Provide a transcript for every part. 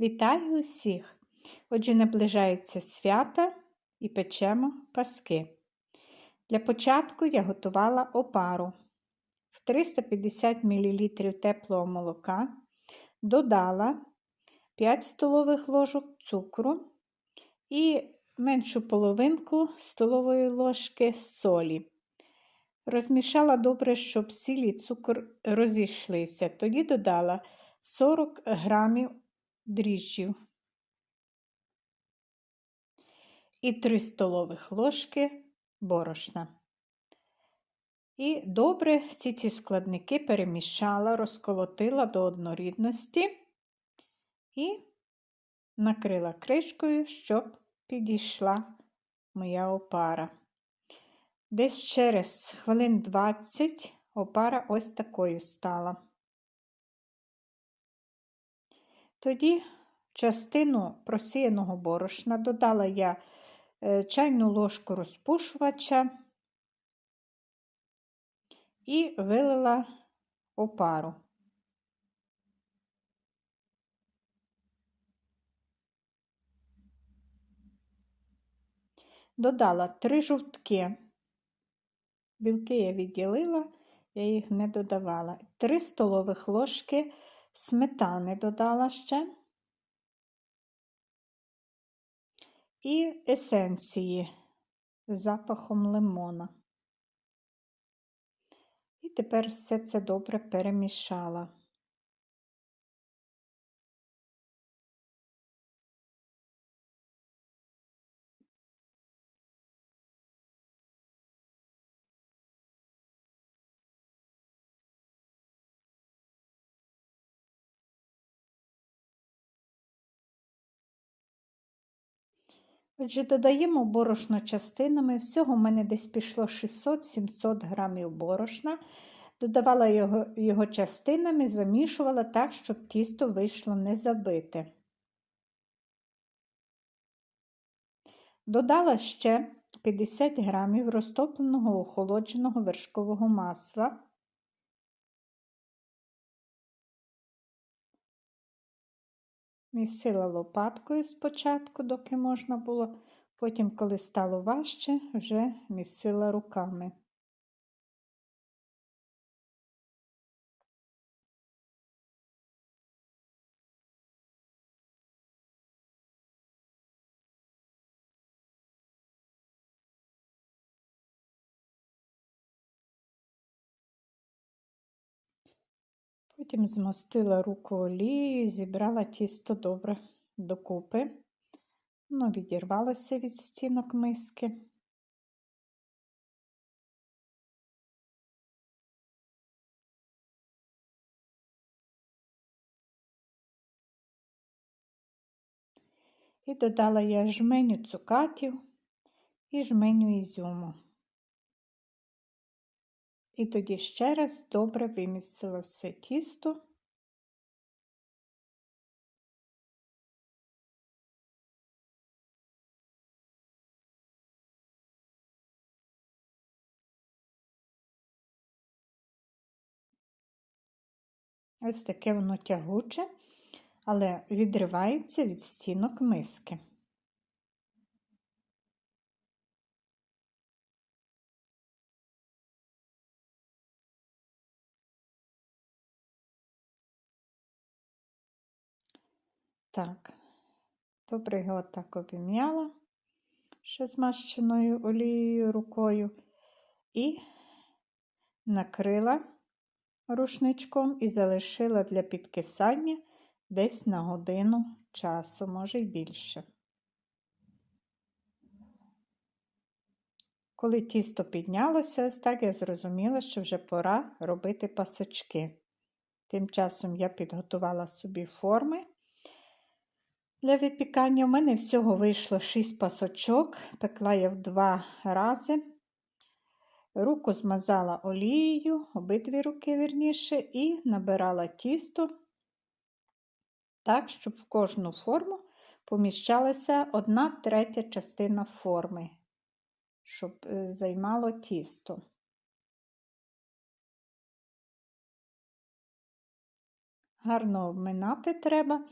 Вітаю усіх! Отже, наближається свята і печемо паски. Для початку я готувала опару. В 350 мл теплого молока додала 5 столових ложок цукру і меншу половинку столової ложки солі. Розмішала добре, щоб сіль і цукор розійшлися. Тоді додала 40 грамів дріжджів і 3 столових ложки борошна. І добре всі ці складники перемішала, розколотила до однорідності і накрила кришкою, щоб підійшла моя опара. Десь через хвилин 20 опара ось такою стала. Тоді частину просіяного борошна додала я е, чайну ложку розпушувача і вилила опару. Додала три жовтки. Білки я відділила, я їх не додавала. Три столових ложки сметани додала ще і есенції з запахом лимона. І тепер все це добре перемішала. Отже, додаємо борошно частинами. Всього в мене десь пішло 600-700 грамів борошна. Додавала його його частинами, замішувала так, щоб тісто вийшло не забите. Додала ще 50 грамів розтопленого охолодженого вершкового масла. Місила лопаткою спочатку, доки можна було, потім, коли стало важче, вже місила руками. Потім змастила руку олією, зібрала тісто добре докупи. Воно відірвалося від стінок миски. І додала я жменю цукатів і жменю ізюму. І тоді ще раз добре вимісила все тісто. Ось таке воно тягуче, але відривається від стінок миски. Так, добре його так обім'яла, ще змащеною олією рукою, і накрила рушничком і залишила для підкисання десь на годину часу, може й більше. Коли тісто піднялося, так я зрозуміла, що вже пора робити пасочки. Тим часом я підготувала собі форми. Для випікання в мене всього вийшло 6 пасочок, пекла я в два рази. Руку змазала олією, обидві руки вірніше, і набирала тісто так, щоб в кожну форму поміщалася одна третя частина форми, щоб е, займало тісто. Гарно обминати треба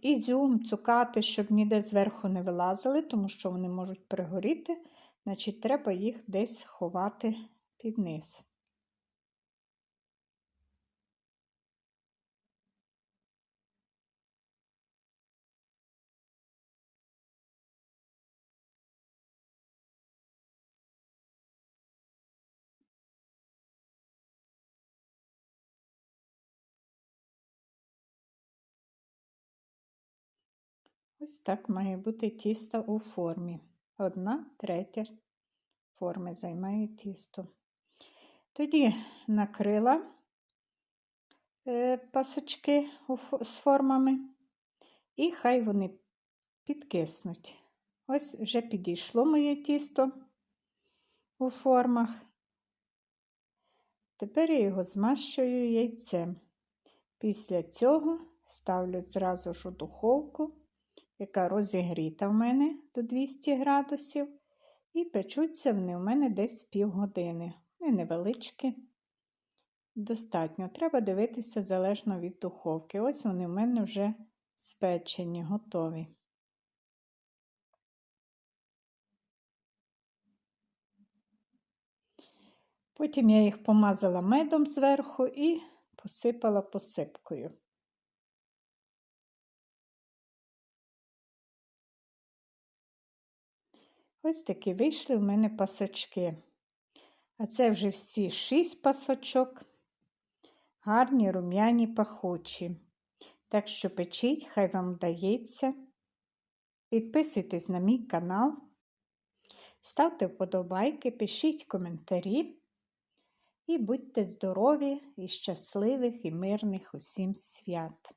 ізюм, цукати, щоб ніде зверху не вилазили, тому що вони можуть пригоріти, значить, треба їх десь ховати під низ. Ось так має бути тісто у формі. Одна третя форми займає тісто. Тоді накрила е, пасочки з формами, і хай вони підкиснуть. Ось вже підійшло моє тісто у формах. Тепер я його змащую яйцем. Після цього ставлю зразу ж у духовку, яка розігріта в мене до 200 градусів, і печуться вони в мене десь півгодини. Вони невеличкі. Достатньо. Треба дивитися залежно від духовки. Ось вони в мене вже спечені, готові. Потім я їх помазала медом зверху і посипала посипкою. Ось такі вийшли в мене пасочки. А це вже всі шість пасочок, гарні, рум'яні, пахучі. Так що печіть, хай вам вдається. Підписуйтесь на мій канал, ставте вподобайки, пишіть коментарі і будьте здорові і щасливих і мирних усім свят.